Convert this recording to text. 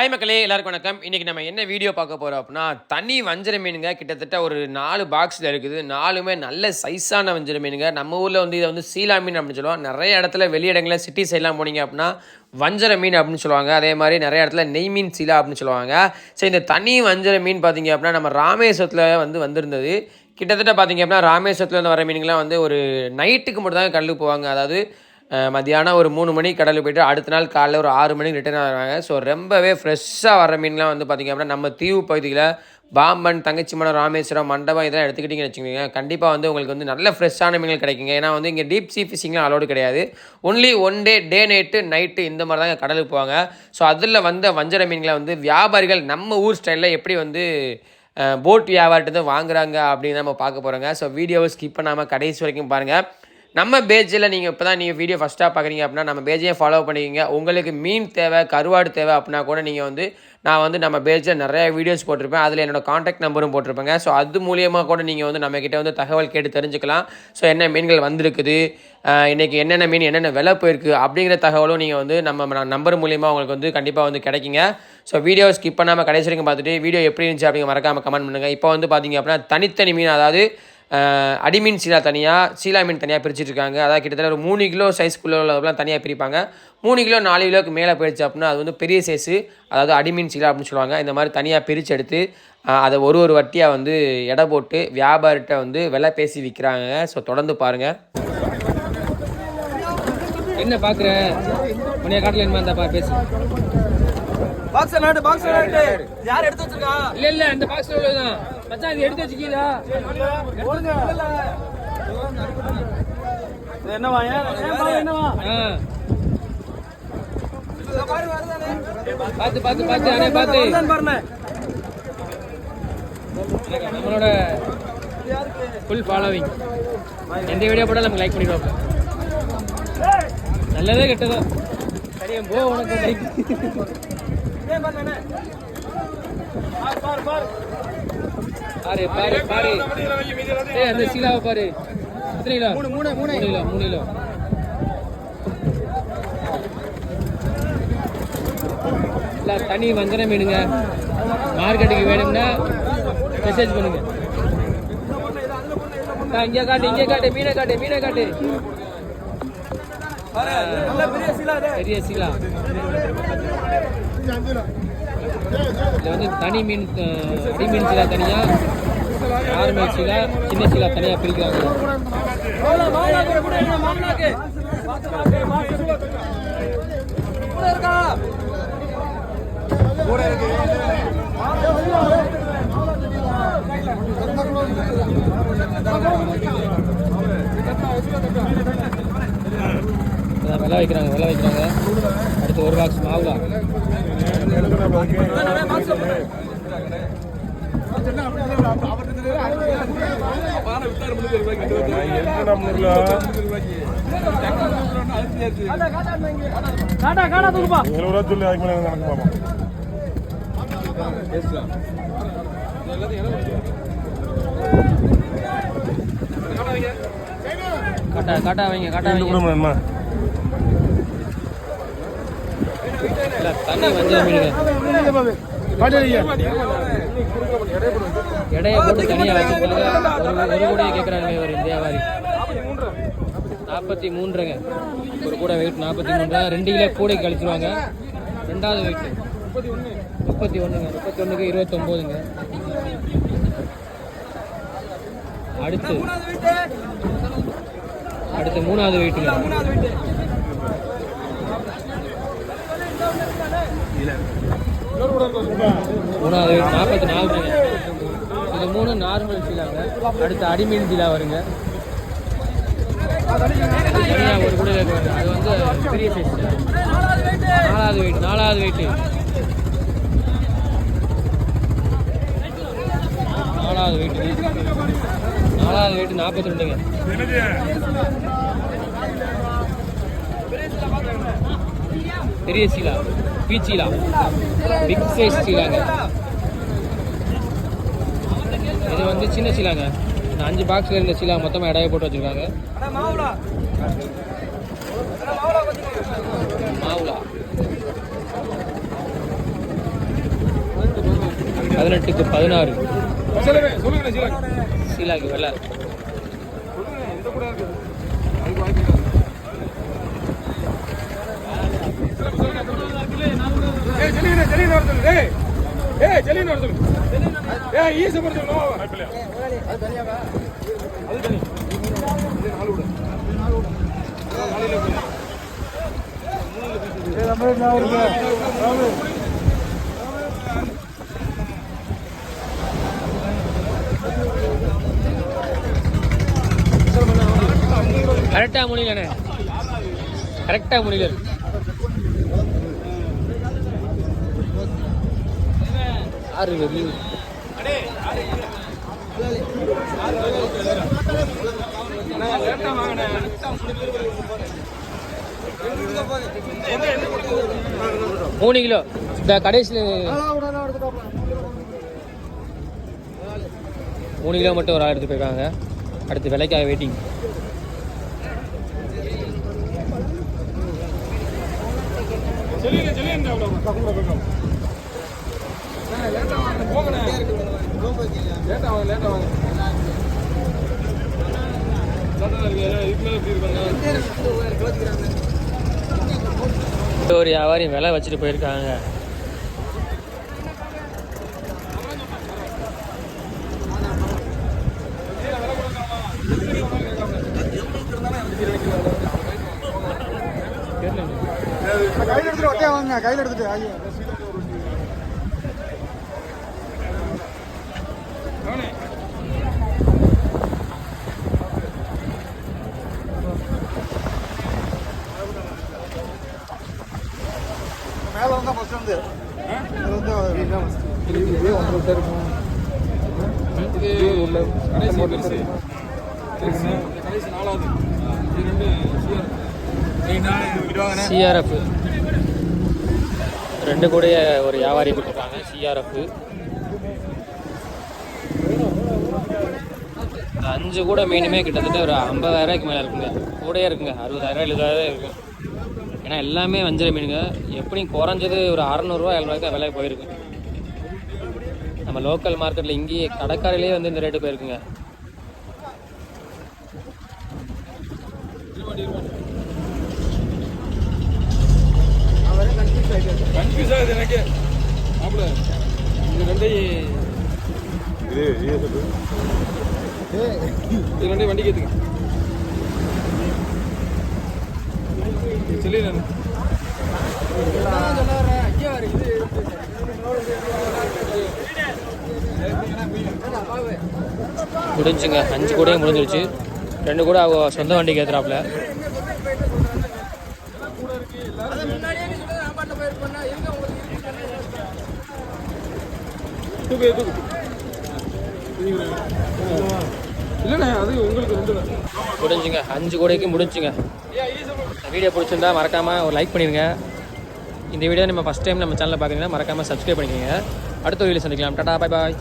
Hi மக்களே எல்லாருக்கும் வணக்கம். இன்றைக்கி நம்ம என்ன வீடியோ பார்க்க போகிறோம் அப்படின்னா தனி வஞ்சர மீனுங்க. கிட்டத்தட்ட ஒரு நாலு பாக்ஸில் இருக்குது. நாலுமே நல்ல சைஸான வஞ்சர மீனுங்க. நம்ம ஊரில் வந்து இதை வந்து சீலா மீன் அப்படின்னு சொல்லுவோம் நிறைய இடத்துல வெளி இடங்களில் சிட்டி சைட்லாம் போனீங்க அப்படின்னா வஞ்சர மீன் அப்படின்னு சொல்லுவாங்க. அதே மாதிரி நிறைய இடத்துல நெய் மீன் சீலா அப்படின்னு சொல்லுவாங்க. ஸோ இந்த தனி வஞ்சர மீன் பார்த்தீங்க அப்படின்னா நம்ம ராமேஸ்வரத்தில் வந்து வந்திருந்தது. கிட்டத்தட்ட பார்த்தீங்க அப்படின்னா ராமேஸ்வரத்துலேருந்து வர மீனுங்களாம் வந்து ஒரு நைட்டுக்கு மட்டும் தான் போவாங்க. அதாவது மதியானம் ஒரு மூணு மணிக்கு கடலுக்கு போயிட்டு அடுத்த நாள் காலையில் ஒரு ஆறு மணிக்கு ரிட்டர்ன் ஆகிறாங்க. ஸோ ரொம்பவே ஃப்ரெஷ்ஷாக வர மீன்லாம் வந்து பார்த்திங்க அப்படின்னா நம்ம தீவு பகுதியில் பாம்பன் தங்கச்சிமடம் ராமேஸ்வரம் மண்டபம் இதெல்லாம் எடுத்துக்கிட்டிங்கன்னு வச்சுக்கோங்க. கண்டிப்பாக வந்து உங்களுக்கு வந்து நல்ல ஃப்ரெஷ்ஷான மீன்கள் கிடைக்குங்க. ஏன்னா வந்து இங்கே டீப் சீ ஃபிஷிங்லாம் அலோடு கிடையாது. Only one day day night night இந்த மாதிரி தான் கடலுக்கு போவாங்க. ஸோ அதில் வந்த வஞ்சர மீன்களை வந்து வியாபாரிகள் நம்ம ஊர் ஸ்டைலில் எப்படி வந்து போட் வியாபாரிட்டு வாங்குறாங்க அப்படின்னு நம்ம பார்க்க போகிறோங்க ஸோ வீடியோவை ஸ்கிப் பண்ணாமல் கடைசி வரைக்கும் பாருங்கள் நம்ம பேஜில் நீங்கள் இப்போ தான் நீங்கள் வீடியோ ஃபஸ்ட்டாக பார்க்குறீங்க அப்படின்னா நம்ம பேஜையும் ஃபாலோ பண்ணிக்கிங்க. உங்களுக்கு மீன் தேவை கருவாடு தேவை அப்படின்னா கூட நீங்கள் வந்து நான் வந்து நம்ம பேஜில் நிறைய வீடியோஸ் போட்டிருப்பேன். அதில் என்னோட காண்டாக்ட் நம்பரும் போட்டிருப்பேங்க. ஸோ அது மூலியமாக கூட நீங்கள் வந்து நம்மக்கிட்ட வந்து தகவல் கேட்டு தெரிஞ்சுக்கலாம். ஸோ என்ன மீன்கள் வந்திருக்குது இன்றைக்கி என்னென்ன மீன் என்னென்ன விலை போயிருக்கு அப்படிங்கிற தகவலும் நீங்கள் வந்து நம்ம நம்பர் மூலியமாக உங்களுக்கு வந்து கண்டிப்பாக வந்து கிடைக்குங்க. ஸோ வீடியோ ஸ்கிப் பண்ணாமல் கடைசி வரைக்கும் பார்த்துட்டு வீடியோ எப்படி இருந்துச்சு அப்படிங்க மறக்காமல் கமெண்ட் பண்ணுங்கள் இப்போ வந்து பார்த்தீங்க அப்படின்னா தனித்தனி மீன் அதாவது அடிமீன் சீலா தனியாக சீலா மீன் தனியாக பிரிச்சுட்டு இருக்காங்க அதாவது கிட்டத்தட்ட ஒரு மூணு கிலோ சைஸ்க்குள்ள உள்ளதெல்லாம் தனியாக பிரிப்பாங்க. மூணு கிலோ நாலு கிலோக்கு மேலே போயிடுச்சு அப்படின்னா அது வந்து பெரிய சைஸு அதாவது அடிமீன் சீலா அப்படின்னு சொல்லுவாங்க. இந்த மாதிரி தனியாக பிரித்து எடுத்து அதை ஒரு ஒரு வட்டியாக வந்து எடை போட்டு வியாபாரிட்ட வந்து விலை பேசி விற்கிறாங்க ஸோ தொடர்ந்து பாருங்கள் என்ன பார்க்குற உன்னைய காட்டில் என்ன பேசு. பாக்ஸ் நாட்டு பாக்ஸ் நாட்டு யார் எடுத்து வச்சிருக்கா? இல்லை இல்லை அந்த பாக்ஸில் உள்ளதுதான் மச்சான் இது எடுத்து வச்சுக்கீங்களா? ஓடுங்க இது என்னவா என்னவா? ஆ. பார்த்து பார்த்து பார்த்து அண்ணே பாருண்ணே. நம்மளோட ஃபுல் ஃபாலோவிங் எந்த வீடியோ போட்டாலும் நமக்கு லைக் பண்ணிடுவோம் நல்லதே கெட்டதோ. சரியா போ உனக்கு. லைக் பார் பார் பார். ஏய் அந்த சீலாவை பாரு. எத்தனை கிலோ? மூணு மூணு மூணு. கிலோ மூணு கிலோ. இல்லை தனி வஞ்சர மீனுங்க மார்க்கெட்டுக்கு வேணும்னா மெசேஜ் பண்ணுங்க. இங்கே காட்டு இங்கே காட்டு மீனை காட்டு மீனை காட்டு. பெரிய சீலா. இதில் வந்து தனி மீன் அடி மீன் சீலா தனியாக ஆறு மீன் சீலா சின்ன சீலா தனியாக பிரிக்கிறாங்க. விளை வைக்கிறாங்க விளை வைக்கிறாங்க ஒரு பாக்ஸ் மாவுலா காட்டா காட்டா தூக்குப்பா இருபது ரூபா சொல்லி அதுக்கு மேலே காட்டா காட்டா வைங்க காட்டா வைங்க கூட வேணுமா இல்லை தண்ணி வஞ்சர மீனுங்க எடையை போட்டு தனியாக வச்சுருக்காங்க ஒரு ஒரு கூடையை கேட்குறாங்க ஒரு வியாபாரி நாற்பத்தி மூன்றுங்க. ஒரு கூடை வெயிட் நாற்பத்தி மூணு ரூபா ரெண்டு கிலோ கூடை கழிச்சிருவாங்க ரெண்டாவது வெயிட் முப்பத்தி ஒன்றுங்க. முப்பத்தி ஒன்றுக்கு இருபத்தொம்போதுங்க. அடுத்து. அடுத்து மூணாவது வெயிட்டுங்க மூணாவது வெயிட் நாற்பத்தி நாலு இது மூணு நார்மல் சீலாங்க. அடுத்து அடிமீன் சீலா வருங்க. ஒரு கூட வருங்க அது வந்து பெரிய சைஸ் நாலாவது வெயிட் நாலாவது வெயிட் நாலாவது வெயிட் நாலாவது வெயிட் நாற்பத்தி ரெண்டுங்க பெரிய சீலா. பீச்சீலா பிக் சைஸ் சீலாங்க இது வந்து சின்ன சீலாங்க இந்த அஞ்சு பாக்ஸில் இருந்த சீலா மொத்தமாக இடையே போட்டு வச்சுருக்காங்க. மாவுலா பதினெட்டுக்கு பதினாறு. சொல்லுங்க சொல்லுங்க சீலாக்கு எந்த கூட இருக்குது அதுக்கு வாய்ப்பு இல்லை. ஏய், ஜெலின்னு, ஜெலின்னு வர சொல்லு. ஏய், ஏய், ஜெலின்னு வர சொல்லு. ஏய், ஈச போட சொல்லு, நோவா. அது தனி. இது நாலு விடு. நாலுல விடு. கரெக்டாக முடியலண்ணே கரெக்டாக முடியல ஆறு மூணு கிலோ. இந்த கடைசியில் மூணு கிலோ மட்டும் ஒரு ஆள் எடுத்து போயிருக்காங்க. அடுத்து விலைக்காக வெயிட்டிங் ஜெலின்னு, ஜெலின்னு அவ்வளவு. அண்ணா, லேட்டா வாங்கண்ணே, போங்கண்ணே. லேட்டா வாங்க, லேட்டா வாங்க. லேட்டா தான் இருக்கு. ஏன்னா, மேல இப்படி இருக்காங்க. ஒரு வியாபாரி விலை வச்சுட்டு போயிருக்காங்க. கையில் எடுத்துட்டு ஒட்டையா வாங்க கையில் எடுத்துட்டு. ஐயோ. ஃபர்ஸ்ட் வந்து இது உங்களுக்கு இருக்கும் இது கடைசி கடைசி நாலாவது இது ரெண்டு சிஆர்எஃப். ரெண்டு கூடைய ஒரு வியாபாரி கொடுத்துருக்காங்க. சிஆர்எஃப். அஞ்சு கூட மீனுமே கிட்டத்தட்ட ஒரு ஐம்பதாயிரரூவாய்க்கு மேலே இருக்குங்க. கூடயே இருக்குங்க. அறுபதாயிரம் எழுபதாயிரம் இருக்கும். ஏன்னா எல்லாமே வஞ்சிர மீனுங்க. எப்படியும் குறைஞ்சது ஒரு அறநூறுவா எழுநூறுவாய்க்கு விலை போயிருக்கு. நம்ம லோக்கல் மார்க்கெட்டில் இங்கேயே கடைக்காரிலேயே வந்து இந்த ரேட்டு போயிருக்குங்க. கன்ஃபியூஸ் ஆகுது எனக்கு இது ரெண்டையும் இது இது ரெண்டையும் வண்டிக்கு ஏற்றுங்க சொல்லி நான் முடிஞ்சுங்க. அஞ்சு கூடையும் முடிஞ்சிருச்சு. ரெண்டு கூட அவங்க சொந்த வண்டிக்கு ஏற்றுறாப்புல தூக்கு தூக்கு. இல்லைண்ணே அது உங்களுக்கு ரெண்டு தான். முடிஞ்சுங்க. அஞ்சு கோடிக்கு முடிஞ்சுங்க. வீடியோ பிடிச்சிருந்தா மறக்காமல் ஒரு லைக் பண்ணிடுங்க இந்த வீடியோ நம்ம ஃபஸ்ட் டைம் நம்ம சேனலில் பார்க்குறீங்கன்னா மறக்காமல் சப்ஸ்கிரைப் பண்ணிக்கோங்க. அடுத்த வீடியோ சந்திக்கலாம். Tata bye bye